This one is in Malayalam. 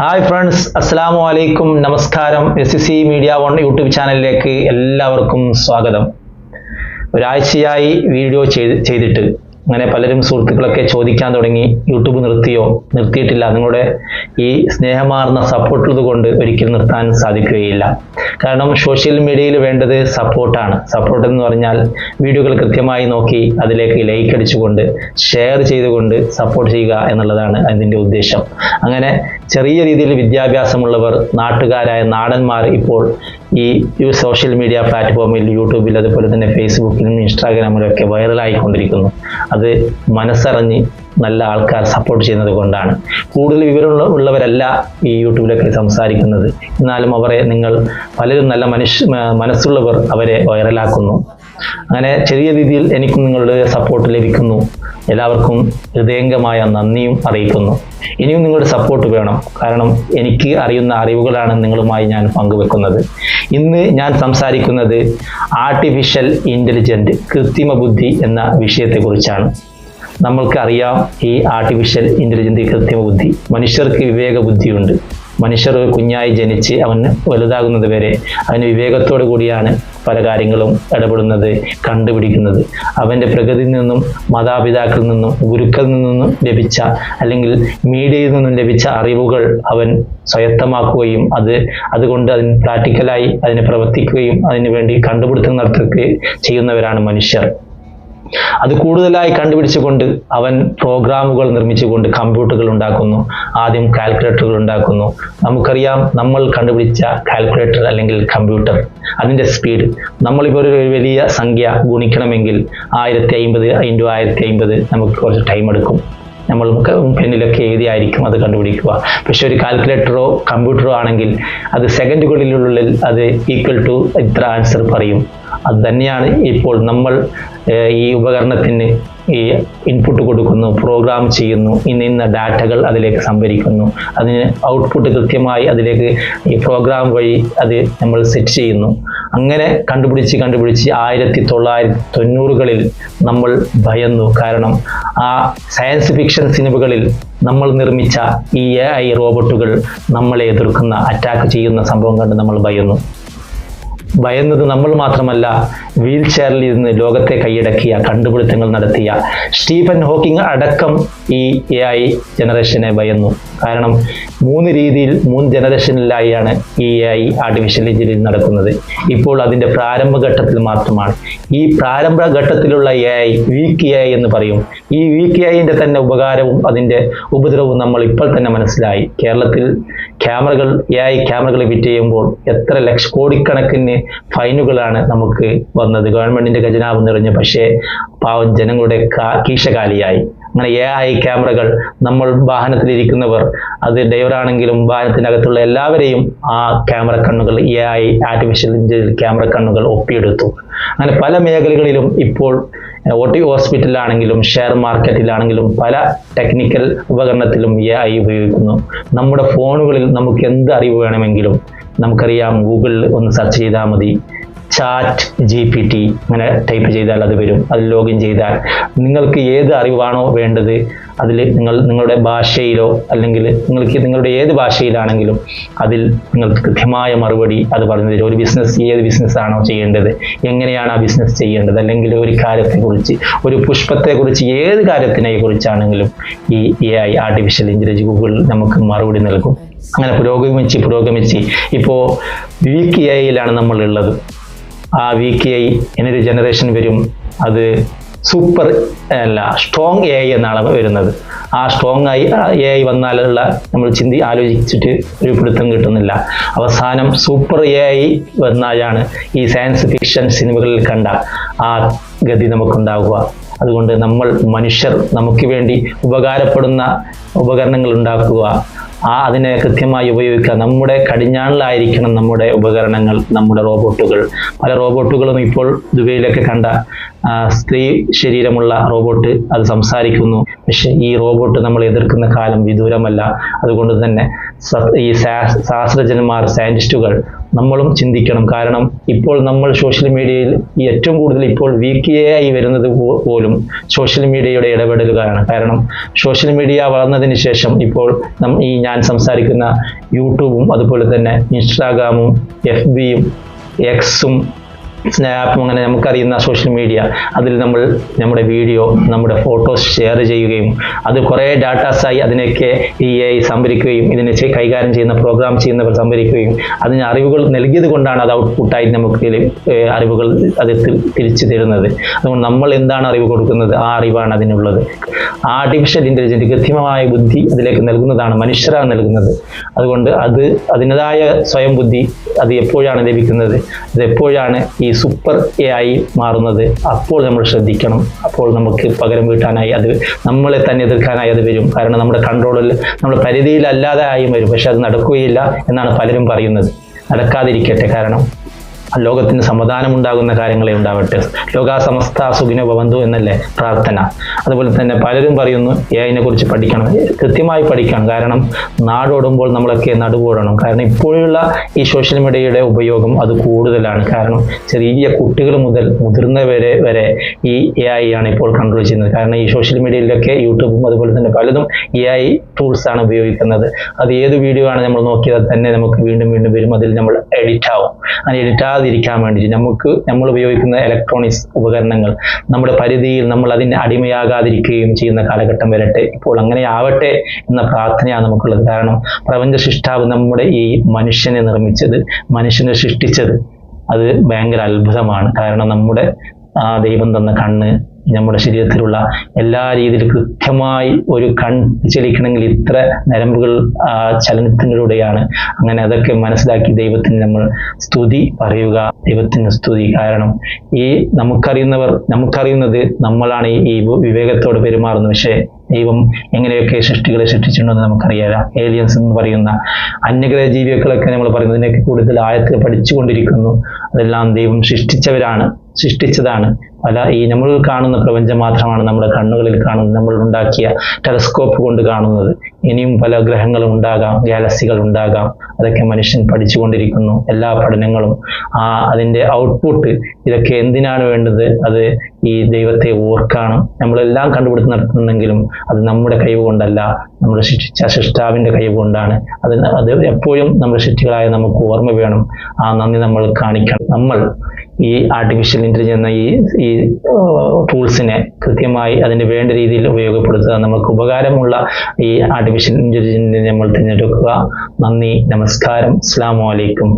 ഹായ് ഫ്രണ്ട്സ് അസ്സാം വലൈക്കും നമസ്കാരം S C media one YouTube ചാനലിലേക്ക് എല്ലാവർക്കും സ്വാഗതം. ഒരാഴ്ചയായി വീഡിയോ ചെയ്ത് ചെയ്തിട്ട് അങ്ങനെ പലരും സുഹൃത്തുക്കളൊക്കെ ചോദിക്കാൻ തുടങ്ങി യൂട്യൂബ് നിർത്തിയോ നിർത്തിയിട്ടില്ല. നിങ്ങളുടെ ഈ സ്നേഹമാർന്ന സപ്പോർട്ടുള്ളത് കൊണ്ട് ഒരിക്കലും നിർത്താൻ സാധിക്കുകയില്ല. കാരണം സോഷ്യൽ മീഡിയയിൽ വേണ്ടത് സപ്പോർട്ടാണ് സപ്പോർട്ട് എന്ന് പറഞ്ഞാൽ വീഡിയോകൾ കൃത്യമായി നോക്കി അതിലേക്ക് ലൈക്ക് അടിച്ചുകൊണ്ട് ഷെയർ ചെയ്തുകൊണ്ട് സപ്പോർട്ട് ചെയ്യുക എന്നുള്ളതാണ് അതിന്റെ ഉദ്ദേശം. അങ്ങനെ ചെറിയ രീതിയിൽ വിദ്യാഭ്യാസമുള്ളവർ നാട്ടുകാരായ നാടന്മാർ ഇപ്പോൾ ഈ സോഷ്യൽ മീഡിയ പ്ലാറ്റ്ഫോമിൽ യൂട്യൂബിൽ അതുപോലെ തന്നെ ഫേസ്ബുക്കിലും ഇൻസ്റ്റാഗ്രാമിലും ഒക്കെ വൈറലായിക്കൊണ്ടിരിക്കുന്നു അത് മനസ്സറിഞ്ഞ് നല്ല ആൾക്കാർ സപ്പോർട്ട് ചെയ്യുന്നത് കൊണ്ടാണ്. കൂടുതൽ വിവരമുള്ള ഉള്ളവരല്ല ഈ യൂട്യൂബിലൊക്കെ സംസാരിക്കുന്നത്. എന്നാലും അവരെ നിങ്ങൾ പലരും നല്ല മനുഷ്യ മനസ്സുള്ളവർ അവരെ വൈറലാക്കുന്നു അങ്ങനെ ചെറിയ രീതിയിൽ എനിക്കും നിങ്ങളുടെ സപ്പോർട്ട് ലഭിക്കുന്നു. എല്ലാവർക്കും ഹൃദയംഗമായ നന്ദിയും അറിയിക്കുന്നു. ഇനിയും നിങ്ങളുടെ സപ്പോർട്ട് വേണം. കാരണം എനിക്ക് അറിയുന്ന അറിവുകളാണ് നിങ്ങളുമായി ഞാൻ പങ്കുവെക്കുന്നത്. ഇന്ന് ഞാൻ സംസാരിക്കുന്നത് ആർട്ടിഫിഷ്യൽ ഇന്റലിജന്റ് കൃത്രിമ ബുദ്ധി എന്ന വിഷയത്തെക്കുറിച്ചാണ്. നമ്മൾക്കറിയാം ഈ ആർട്ടിഫിഷ്യൽ ഇന്റലിജന്റ് കൃത്രിമ ബുദ്ധി. മനുഷ്യർക്ക് വിവേക ബുദ്ധിയുണ്ട്. മനുഷ്യർ കുഞ്ഞായി ജനിച്ച് അവന് വലുതാകുന്നത് വരെ അവന് വിവേകത്തോടു കൂടിയാണ് പല കാര്യങ്ങളും ഇടപെടുന്നത് കണ്ടുപിടിക്കുന്നത്. അവന്റെ പ്രകൃതിയിൽ നിന്നും മാതാപിതാക്കളിൽ നിന്നും ഗുരുക്കളിൽ നിന്നും ലഭിച്ച അല്ലെങ്കിൽ മീഡിയയിൽ നിന്നും ലഭിച്ച അറിവുകൾ അവൻ സ്വയത്തമാക്കുകയും അത് അതുകൊണ്ട് അതിന് പ്രാക്ടിക്കലായി അതിനെ പ്രവർത്തിക്കുകയും അതിനു വേണ്ടി കണ്ടുപിടുത്തം നടത്തുകയും ചെയ്യുന്നവരാണ് മനുഷ്യർ. അത് കൂടുതലായി കണ്ടുപിടിച്ചുകൊണ്ട് അവൻ പ്രോഗ്രാമുകൾ നിർമ്മിച്ചുകൊണ്ട് കമ്പ്യൂട്ടറുകൾ ഉണ്ടാക്കുന്നു. ആദ്യം കാൽക്കുലേറ്ററുകൾ ഉണ്ടാക്കുന്നു. നമുക്കറിയാം നമ്മൾ കണ്ടുപിടിച്ച കാൽക്കുലേറ്റർ അല്ലെങ്കിൽ കമ്പ്യൂട്ടർ. അതിന്റെ സ്പീഡ്. നമ്മളിപ്പോൾ ഒരു വലിയ സംഖ്യ ഗുണിക്കണമെങ്കിൽ ആയിരത്തി അമ്പത് ഇന്റു ആയിരത്തി അമ്പത് നമുക്ക് കുറച്ച് ടൈം എടുക്കും. നമ്മൾ പെന്നിലൊക്കെ എഴുതിയായിരിക്കും അത് കണ്ടുപിടിക്കുക. പക്ഷെ ഒരു കാൽക്കുലേറ്ററോ കമ്പ്യൂട്ടറോ ആണെങ്കിൽ അത് സെക്കൻഡുകളിലുള്ളിൽ അത് ഈക്വൽ ടു ഇത്ര ആൻസർ പറയും. അത് തന്നെയാണ് ഇപ്പോൾ നമ്മൾ ഈ ഉപകരണത്തിന് ഈ ഇൻപുട്ട് കൊടുക്കുന്നു പ്രോഗ്രാം ചെയ്യുന്നു ഇന്ന ഇന്ന ഡാറ്റകൾ അതിലേക്ക് സംഭരിക്കുന്നു. അതിന് ഔട്ട്പുട്ട് കൃത്യമായി അതിലേക്ക് ഈ പ്രോഗ്രാം വഴി അത് നമ്മൾ സെറ്റ് ചെയ്യുന്നു. അങ്ങനെ കണ്ടുപിടിച്ച് കണ്ടുപിടിച്ച് ആയിരത്തി തൊള്ളായിരത്തി തൊണ്ണൂറുകളിൽ നമ്മൾ ഭയന്നു. കാരണം ആ സയൻസ് ഫിക്ഷൻ സിനിമകളിൽ നമ്മൾ നിർമ്മിച്ച ഈ എ ഐ റോബോട്ടുകൾ നമ്മളെ എതിർക്കുന്ന അറ്റാക്ക് ചെയ്യുന്ന സംഭവം കണ്ട് നമ്മൾ ഭയന്നു. ഭയന്നത് നമ്മൾ മാത്രമല്ല വീൽ ചെയറിൽ ഇരുന്ന് ലോകത്തെ കൈയടക്കിയ കണ്ടുപിടുത്തങ്ങൾ നടത്തിയ സ്റ്റീഫൻ ഹോക്കിംഗ് അടക്കം ഈ എ ഐ ജനറേഷനെ ഭയന്നു. കാരണം മൂന്ന് രീതിയിൽ മൂന്ന് ജനറേഷനിലായാണ് ഈ എ ഐ ആർട്ടിഫിഷ്യൽ ഇന്റലിജൻസ് നടക്കുന്നത്. ഇപ്പോൾ അതിന്റെ പ്രാരംഭഘട്ടത്തിൽ മാത്രമാണ്. ഈ പ്രാരംഭഘട്ടത്തിലുള്ള A I weak A I എന്ന് പറയും. ഈ വീക്ക് എ ഐന്റെ തന്നെ ഉപകാരവും അതിന്റെ ഉപദ്രവവും നമ്മൾ ഇപ്പോൾ തന്നെ മനസ്സിലായി. കേരളത്തിൽ ക്യാമറകൾ എ ഐ ക്യാമറകൾ ഫിറ്റ് ചെയ്യുമ്പോൾ എത്ര ലക്ഷ കോടിക്കണക്കിന് ഫൈനുകളാണ് നമുക്ക് വന്നത്. ഗവൺമെന്റിന്റെ ഖജനാവ് നിറഞ്ഞു പക്ഷേ പാവം ജനങ്ങളുടെ കീശകാലിയായി. അങ്ങനെ എ ഐ ക്യാമറകൾ നമ്മൾ വാഹനത്തിലിരിക്കുന്നവർ അത് ഡ്രൈവറാണെങ്കിലും വാഹനത്തിനകത്തുള്ള എല്ലാവരെയും ആ ക്യാമറ കണ്ണുകൾ A I artificial intelligence camera കണ്ണുകൾ ഒപ്പിയെടുത്തു. അങ്ങനെ പല മേഖലകളിലും ഇപ്പോൾ ഒ ടി ഹോസ്പിറ്റലിലാണെങ്കിലും ഷെയർ മാർക്കറ്റിലാണെങ്കിലും പല ടെക്നിക്കൽ ഉപകരണത്തിലും എ ഐ ഉപയോഗിക്കുന്നു. നമ്മുടെ ഫോണുകളിൽ നമുക്ക് എന്ത് അറിവ് വേണമെങ്കിലും നമുക്കറിയാം ഗൂഗിളിൽ ഒന്ന് സെർച്ച് ചെയ്താൽ മതി. ചാറ്റ് ജി പി ടി അങ്ങനെ ടൈപ്പ് ചെയ്താൽ അത് വരും. അത് ലോഗിൻ ചെയ്താൽ നിങ്ങൾക്ക് ഏത് അറിവാണോ വേണ്ടത് അതിൽ നിങ്ങൾ നിങ്ങളുടെ ഭാഷയിലോ അല്ലെങ്കിൽ നിങ്ങൾക്ക് നിങ്ങളുടെ ഏത് ഭാഷയിലാണെങ്കിലും അതിൽ നിങ്ങൾക്ക് കൃത്യമായ മറുപടി അത് പറഞ്ഞു തരും. ഒരു ബിസിനസ് ഏത് ബിസിനസ്സാണോ ചെയ്യേണ്ടത് എങ്ങനെയാണ് ആ ബിസിനസ് ചെയ്യേണ്ടത് അല്ലെങ്കിൽ ഒരു കാര്യത്തെക്കുറിച്ച് ഒരു പുഷ്പത്തെക്കുറിച്ച് ഏത് കാര്യത്തിനെ കുറിച്ചാണെങ്കിലും ഈ A I artificial intelligence Google നമുക്ക് മറുപടി നൽകും. അങ്ങനെ പുരോഗമിച്ച് പുരോഗമിച്ച് ഇപ്പോൾ വി കെ ഐയിലാണ് നമ്മൾ ഉള്ളത് ആ കെ ഐ എന്നൊരു ജനറേഷൻ വരും. അത് സൂപ്പർ അല്ല സ്ട്രോങ് എ ഐ എന്നാണ് വരുന്നത്. ആ സ്ട്രോങ് ആയി എ ഐ വന്നാലുള്ള നമ്മൾ ചിന്തി ആലോചിച്ചിട്ട് ഒരു പിടുത്തം കിട്ടുന്നില്ല. അവസാനം സൂപ്പർ എ ഐ വന്നാലാണ് ഈ സയൻസ് ഫിക്ഷൻ സിനിമകളിൽ കണ്ട ആ ഗതി നമുക്കുണ്ടാവുക. അതുകൊണ്ട് നമ്മൾ മനുഷ്യർ നമുക്ക് വേണ്ടി ഉപകാരപ്പെടുന്ന ഉപകരണങ്ങൾ ഉണ്ടാക്കുക. ആ അതിനെ കൃത്യമായി ഉപയോഗിക്കുക. നമ്മുടെ കടിഞ്ഞാണിലായിരിക്കണം നമ്മുടെ ഉപകരണങ്ങൾ നമ്മുടെ റോബോട്ടുകൾ. പല റോബോട്ടുകളും ഇപ്പോൾ ദുബൈയിലൊക്കെ കണ്ട സ്ത്രീ ശരീരമുള്ള റോബോട്ട് അത് സംസാരിക്കുന്നു. പക്ഷെ ഈ റോബോട്ട് നമ്മൾ എതിർക്കുന്ന കാലം വിദൂരമല്ല. അതുകൊണ്ട് തന്നെ ഈ ശാസ്ത്രജ്ഞന്മാർ സയന്റിസ്റ്റുകൾ നമ്മളും ചിന്തിക്കണം. കാരണം ഇപ്പോൾ നമ്മൾ സോഷ്യൽ മീഡിയയിൽ ഏറ്റവും കൂടുതൽ ഇപ്പോൾ വീക്കിയായി വരുന്നത് പോലും സോഷ്യൽ മീഡിയയുടെ ഇടപെടലുകാരാണ് കാരണം സോഷ്യൽ മീഡിയ വളർന്നതിന് ശേഷം ഇപ്പോൾ ഈ ഞാൻ സംസാരിക്കുന്ന യൂട്യൂബും അതുപോലെ തന്നെ ഇൻസ്റ്റാഗ്രാമും എഫ് ബിയും എക്സും സ്നാപ്പും അങ്ങനെ നമുക്കറിയുന്ന സോഷ്യൽ മീഡിയ അതിൽ നമ്മൾ നമ്മുടെ വീഡിയോ നമ്മുടെ ഫോട്ടോസ് ഷെയർ ചെയ്യുകയും അത് കുറേ ഡാറ്റാസായി അതിനൊക്കെ ഈ എ സംഭരിക്കുകയും ഇതിനെ കൈകാര്യം ചെയ്യുന്ന പ്രോഗ്രാം ചെയ്യുന്നവർ സംഭരിക്കുകയും അതിന് അറിവുകൾ നൽകിയത് കൊണ്ടാണ് അത് ഔട്ട്പുട്ടായി നമുക്ക് അറിവുകൾ അത് തിരിച്ചു തരുന്നത്. അതുകൊണ്ട് നമ്മൾ എന്താണ് അറിവ് കൊടുക്കുന്നത്? ആ അറിവാണ് അതിനുള്ളത്. ആർട്ടിഫിഷ്യൽ ഇന്റലിജന്റ് കൃത്യമായ ബുദ്ധി അതിലേക്ക് നൽകുന്നതാണ് മനുഷ്യരാണ് നൽകുന്നത്. അതുകൊണ്ട് അത് അതിന്റെതായ സ്വയം ബുദ്ധി അത് എപ്പോഴാണ് ലഭിക്കുന്നത്? അത് എപ്പോഴാണ് ഈ സൂപ്പർ എ ആയി മാറുന്നത് അപ്പോൾ നമ്മൾ ശ്രദ്ധിക്കണം. അപ്പോൾ നമുക്ക് പകരം വീട്ടാനായി അത് നമ്മളെ തന്നെ എതിർക്കാനായി അത് വരും. കാരണം നമ്മുടെ കൺട്രോളിൽ നമ്മുടെ പരിധിയിലല്ലാതെ ആയി വരും. പക്ഷെ അത് നടക്കുകയില്ല എന്നാണ് പലരും പറയുന്നത്. നടക്കാതിരിക്കട്ടെ കാരണം ലോകത്തിന് സമാധാനം ഉണ്ടാകുന്ന കാര്യങ്ങളെ ഉണ്ടാവട്ടെ. ലോകാ സമസ്ത സുഖിനോ ഭവന്തു എന്നല്ലേ പ്രാർത്ഥന. അതുപോലെ തന്നെ പലരും പറയുന്നു എഐനെ കുറിച്ച് പഠിക്കണം. കൃത്യമായി പഠിക്കണം. കാരണം നാടോടുമ്പോൾ നമ്മളൊക്കെ നടുവോടണം. കാരണം ഇപ്പോഴുള്ള ഈ സോഷ്യൽ മീഡിയയുടെ ഉപയോഗം അത് കൂടുതലാണ്. കാരണം ചെറിയ കുട്ടികൾ മുതൽ മുതിർന്നവരെ വരെ ഈ എ ഐ ആണ് ഇപ്പോൾ കൺട്രോൾ ചെയ്യുന്നത്. കാരണം ഈ സോഷ്യൽ മീഡിയയിലൊക്കെ യൂട്യൂബും അതുപോലെ തന്നെ പലതും എ ഐ ടൂൾസ് ആണ് ഉപയോഗിക്കുന്നത്. അത് ഏത് വീഡിയോ ആണ് നമ്മൾ നോക്കിയാൽ തന്നെ നമുക്ക് വീണ്ടും വീണ്ടും വരും. അതിൽ നമ്മൾ എഡിറ്റ് ആവും. അങ്ങനെ എഡിറ്റ് ആകാതിരിക്കാൻ വേണ്ടി നമുക്ക് നമ്മൾ ഉപയോഗിക്കുന്ന ഇലക്ട്രോണിക്സ് ഉപകരണങ്ങൾ നമ്മുടെ പരിധിയിൽ നമ്മൾ അതിന് അടിമയാകാതിരിക്കുകയും ചെയ്യുന്ന കാലഘട്ടം വരട്ടെ. ഇപ്പോൾ അങ്ങനെ ആവട്ടെ എന്ന പ്രാർത്ഥനയാണ് നമുക്കുള്ളത്. കാരണം പ്രപഞ്ച സൃഷ്ടാവ് നമ്മുടെ ഈ മനുഷ്യനെ നിർമ്മിച്ചത് മനുഷ്യനെ സൃഷ്ടിച്ചത് അത് ഭയങ്കര അത്ഭുതമാണ്. കാരണം നമ്മുടെ ആ ദൈവം തന്ന കണ്ണ് നമ്മുടെ ശരീരത്തിലുള്ള എല്ലാ രീതിയിലും കൃത്യമായി ഒരു കൺ ചലിക്കണമെങ്കിൽ ഇത്ര നരമ്പുകൾ ആ ചലനത്തിലൂടെയാണ്. അങ്ങനെ അതൊക്കെ മനസ്സിലാക്കി ദൈവത്തിന് നമ്മൾ സ്തുതി പറയുക. ദൈവത്തിന് സ്തുതി. കാരണം ഈ നമുക്കറിയുന്നവർ നമുക്കറിയുന്നത് നമ്മളാണ് ഈ- വിവേകത്തോട് പെരുമാറുന്നത്. പക്ഷേ ദൈവം എങ്ങനെയൊക്കെ സൃഷ്ടികളെ സൃഷ്ടിച്ചിട്ടുണ്ടെന്ന് നമുക്കറിയാം ഏലിയൻസ് എന്ന് പറയുന്ന അന്യഗ്രഹ ജീവികളൊക്കെ നമ്മൾ പറയുന്നതിനൊക്കെ കൂടുതൽ ആഴത്തിൽ പഠിച്ചുകൊണ്ടിരിക്കുന്നു. അതെല്ലാം ദൈവം സൃഷ്ടിച്ചവരാണ്. സൃഷ്ടിച്ചതാണ്. അല്ല ഈ നമ്മൾ കാണുന്ന പ്രപഞ്ചം മാത്രമാണ് നമ്മുടെ കണ്ണുകളിൽ കാണുന്നത്. നമ്മൾ ഉണ്ടാക്കിയ ടെലസ്കോപ്പ് കൊണ്ട് കാണുന്നത്. ഇനിയും പല ഗ്രഹങ്ങളും ഉണ്ടാകാം ഗാലക്സികൾ ഉണ്ടാകാം. അതൊക്കെ മനുഷ്യൻ പഠിച്ചുകൊണ്ടിരിക്കുന്നു. എല്ലാ പഠനങ്ങളും. ആ അതിന്റെ ഔട്ട്പുട്ട് ഇതൊക്കെ എന്തിനാണ് വേണ്ടത്? അത് ഈ ദൈവത്തെ ഓർക്കാണ്. നമ്മളെല്ലാം കണ്ടുപിടുത്തം നടത്തുന്നെങ്കിലും അത് നമ്മുടെ കഴിവ് കൊണ്ടല്ല. നമ്മുടെ ശിക്ഷിച്ച സൃഷ്ടാവിന്റെ കഴിവ് കൊണ്ടാണ്. അത് അത് എപ്പോഴും നമ്മുടെ ശിക്ഷികളായ നമുക്ക് ഓർമ്മ വേണം. ആ നന്ദി നമ്മൾ കാണിക്കണം. നമ്മൾ ഈ ആർട്ടിഫിഷ്യൽ ഇന്റലിജൻസ് എന്ന ഈ ഈ ടൂൾസിനെ കൃത്യമായി അതിന് വേണ്ട രീതിയിൽ ഉപയോഗപ്പെടുത്തുക നമുക്ക് ഉപകാരമുള്ള ഈ ആർട്ടിഫിഷ്യൽ ഇന്റലിജൻസിനെ നമ്മൾ തിരഞ്ഞെടുക്കുക. നന്ദി നമസ്കാരം. അസ്സാം വലൈക്കും